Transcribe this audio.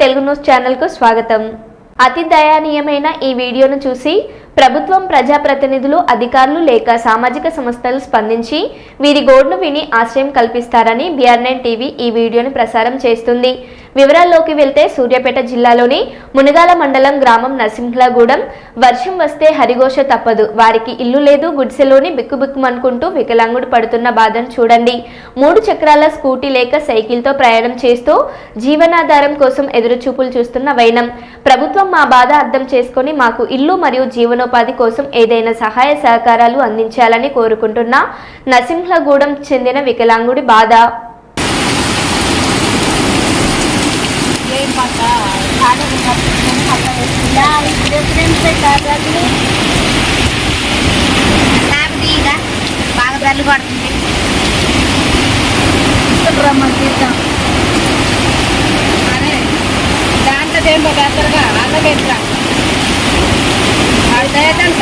Telugu news ఛానల్కు స్వాగతం. అతి దయానీయమైన ఈ వీడియోను చూసి ప్రభుత్వం ప్రజాప్రతినిధులు అధికారులు లేక సామాజిక సంస్థలు స్పందించి వీరి గోడ్ను విని ఆశ్రయం కల్పిస్తారని బిఆర్ టీవీ ఈ వీడియోను ప్రసారం చేస్తుంది. వివరాల్లోకి వెళ్తే సూర్యాపేట జిల్లాలోని మునగాల మండలం గ్రామం నరసింహలగూడెం. వర్షం వస్తే హరిఘోష తప్పదు. వారికి ఇల్లు లేదు గుడిసెలోని బిక్కుబిక్కుమనుకుంటూ వికలాంగుడు పడుతున్న బాధను చూడండి. మూడు చక్రాల స్కూటీ లేక సైకిల్తో ప్రయాణం చేస్తూ జీవనాధారం కోసం ఎదురుచూపులు చూస్తున్న వైనం. ప్రభుత్వం మా బాధ అర్థం చేసుకొని మాకు ఇల్లు మరియు జీవనోపాధి కోసం ఏదైనా సహాయ సహకారాలు అందించాలని కోరుకుంటున్న నరసింహగూడెం చెందిన వికలాంగుడి బాధ. బాగా బెల్లు పడుతుంది రమ్మని దాంట్లో దేంట్లో బెత్తరుగా అల్ల Ayan ang